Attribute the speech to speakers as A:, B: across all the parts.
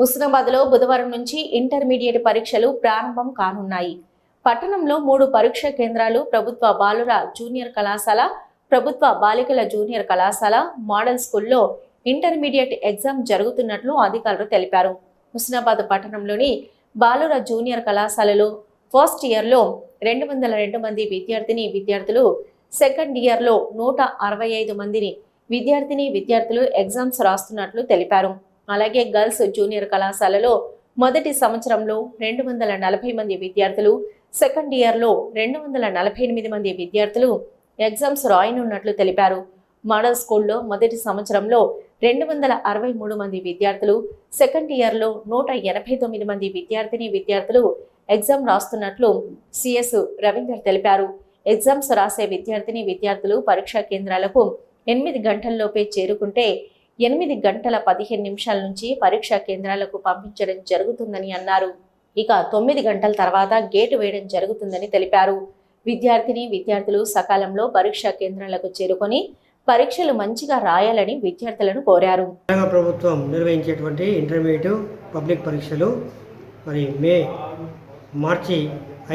A: హుస్నాబాద్లో బుధవారం నుంచి ఇంటర్మీడియట్ పరీక్షలు ప్రారంభం కానున్నాయి. పట్టణంలో మూడు పరీక్ష కేంద్రాలు ప్రభుత్వ బాలుర జూనియర్ కళాశాల ప్రభుత్వ బాలికల జూనియర్ కళాశాల మోడల్ స్కూల్లో ఇంటర్మీడియట్ ఎగ్జామ్ జరుగుతున్నట్లు అధికారులు తెలిపారు. హుస్నాబాద్ పట్టణంలోని బాలుర జూనియర్ కళాశాలలో ఫస్ట్ ఇయర్లో రెండు వందల రెండు మంది విద్యార్థిని విద్యార్థులు సెకండ్ ఇయర్లో నూట అరవై ఐదు మందిని విద్యార్థిని విద్యార్థులు ఎగ్జామ్స్ రాస్తున్నట్లు తెలిపారు. అలాగే గర్ల్స్ జూనియర్ కళాశాలలో మొదటి సంవత్సరంలో రెండు వందల నలభై మంది విద్యార్థులు సెకండ్ ఇయర్లో రెండు వందల నలభై ఎనిమిది మంది విద్యార్థులు ఎగ్జామ్స్ రాయనున్నట్లు తెలిపారు. మోడల్ స్కూల్లో మొదటి సంవత్సరంలో రెండు వందల అరవై మూడు మంది విద్యార్థులు సెకండ్ ఇయర్లో నూట ఎనభై తొమ్మిది మంది విద్యార్థిని విద్యార్థులు ఎగ్జామ్ రాస్తున్నట్లు సిఎస్ రవీందర్ తెలిపారు. ఎగ్జామ్స్ రాసే విద్యార్థిని విద్యార్థులు పరీక్షా కేంద్రాలకు ఎనిమిది గంటల్లోపే చేరుకుంటే ఎనిమిది గంటల పదిహేను నిమిషాల నుంచి పరీక్షా కేంద్రాలకు పంపించడం జరుగుతుందని అన్నారు. ఇక తొమ్మిది గంటల తర్వాత గేటు వేయడం జరుగుతుందని తెలిపారు. విద్యార్థిని విద్యార్థులు సకాలంలో పరీక్షా కేంద్రాలకు చేరుకొని పరీక్షలు మంచిగా రాయాలని విద్యార్థులను కోరారు.
B: తెలంగాణ ప్రభుత్వం నిర్వహించేటువంటి ఇంటర్మీడియట్ పబ్లిక్ పరీక్షలు మరి మే మార్చి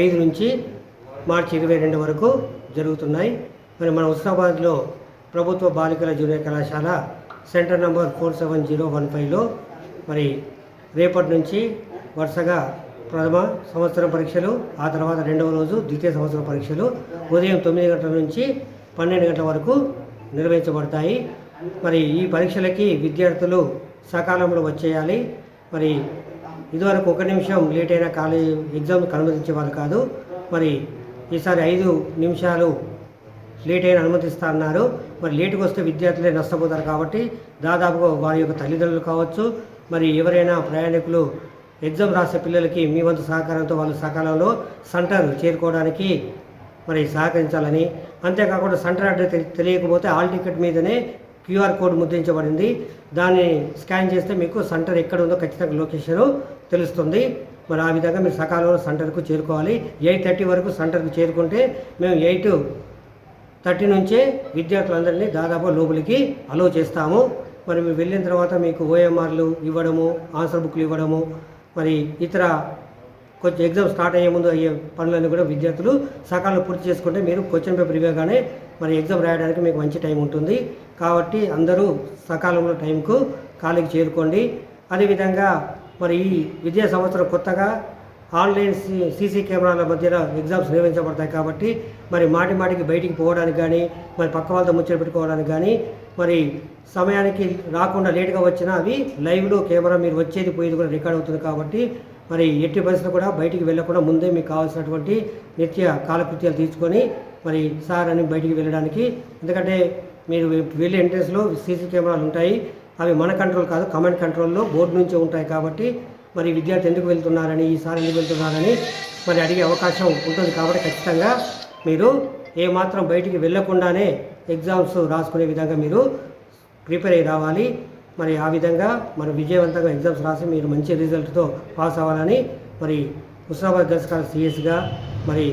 B: ఐదు నుంచి మార్చి ఇరవై రెండు వరకు జరుగుతున్నాయి. మరి మన హుస్నాబాద్లో ప్రభుత్వ బాలికల జూనియర్ కళాశాల centre number four seven zero one ఫైవ్లో మరి రేపటి నుంచి వరుసగా ప్రథమ సంవత్సరం పరీక్షలు ఆ తర్వాత రెండవ రోజు ద్వితీయ సంవత్సరం పరీక్షలు ఉదయం తొమ్మిది గంటల నుంచి పన్నెండు గంటల వరకు నిర్వహించబడతాయి. మరి ఈ పరీక్షలకి విద్యార్థులు సకాలంలో వచ్చేయాలి. మరి ఇదివరకు ఒక నిమిషం లేట్ అయిన కాలేజ్ ఎగ్జామ్ అనుమతించే వాళ్ళు కాదు. మరి ఈసారి ఐదు నిమిషాలు లేట్ అయిన అనుమతిస్తా అన్నారు. మరి లేటుగా వస్తే విద్యార్థులే నష్టపోతారు కాబట్టి దాదాపుగా వారి యొక్క తల్లిదండ్రులు కావచ్చు మరి ఎవరైనా ప్రయాణికులు ఎగ్జామ్ రాసే పిల్లలకి మీ వంతు సహకారంతో వాళ్ళు సకాలంలో సెంటర్ చేరుకోవడానికి మరి సహకరించాలని. అంతేకాకుండా సెంటర్ అడ్రస్ తెలి- తెలియకపోతే ఆల్ టికెట్ మీదనే క్యూఆర్ కోడ్ ముద్రించబడింది. దాన్ని స్కాన్ చేస్తే మీకు సెంటర్ ఎక్కడ ఉందో ఖచ్చితంగా లొకేషన్ తెలుస్తుంది. మరి ఆ విధంగా మీరు సకాలంలో సెంటర్కు చేరుకోవాలి. ఎయిట్ థర్టీ వరకు సెంటర్కు చేరుకుంటే మేము ఎయిట్ థర్టీ నుంచే విద్యార్థులందరినీ దాదాపు లోపలికి అలో చేస్తాము. మరి మీరు వెళ్ళిన తర్వాత మీకు ఓఎంఆర్లు ఇవ్వడము ఆన్సర్ బుక్లు ఇవ్వడము మరి ఇతర కొంచెం ఎగ్జామ్ స్టార్ట్ అయ్యే ముందు అయ్యే పనులన్నీ కూడా విద్యార్థులు సకాలంలో పూర్తి చేసుకుంటే మీరు క్వశ్చన్ పేపర్ ఇవ్వగానే మరి ఎగ్జామ్ రాయడానికి మీకు మంచి టైం ఉంటుంది. కాబట్టి అందరూ సకాలంలో టైంకు ఖాళీకి చేరుకోండి. అదేవిధంగా మరి ఈ విద్యా సంవత్సరం కొత్తగా ఆన్లైన్ సీ- సీసీ కెమెరాల మధ్యన ఎగ్జామ్స్ నిర్వహించబడతాయి కాబట్టి మరి మాటి మాటికి బయటికి పోవడానికి కానీ మరి పక్క వాళ్ళతో ముచ్చట పెట్టుకోవడానికి కానీ మరి సమయానికి రాకుండా లేట్గా వచ్చినా అవి లైవ్లో కెమెరా మీరు వచ్చేది పోయేది కూడా రికార్డ్ అవుతుంది కాబట్టి మరి ఎట్టి పరిస్థితులు కూడా బయటికి వెళ్ళకుండా ముందే మీకు కావాల్సినటువంటి నిత్య కాలకృత్యాలు తీసుకొని మరి సార్ అని బయటికి వెళ్ళడానికి. ఎందుకంటే మీరు వెళ్ళే ఎంట్రెన్స్లో సీసీ కెమెరాలు ఉంటాయి అవి మన కంట్రోల్ కాదు కమాండ్ కంట్రోల్లో బోర్డు నుంచే ఉంటాయి కాబట్టి మరి విద్యార్థి ఎందుకు వెళ్తున్నారని ఈసారి ఎందుకు వెళ్తున్నారని మరి అడిగే అవకాశం ఉంటుంది కాబట్టి ఖచ్చితంగా మీరు ఏమాత్రం బయటికి వెళ్ళకుండానే ఎగ్జామ్స్ రాసుకునే విధంగా మీరు ప్రిపేర్ అయ్యి రావాలి. మరి ఆ విధంగా మరి విజయవంతంగా ఎగ్జామ్స్ రాసి మీరు మంచి రిజల్ట్తో పాస్ అవ్వాలని మరి హుస్నాబాద్ దర్శకాల సిఎస్గా మరి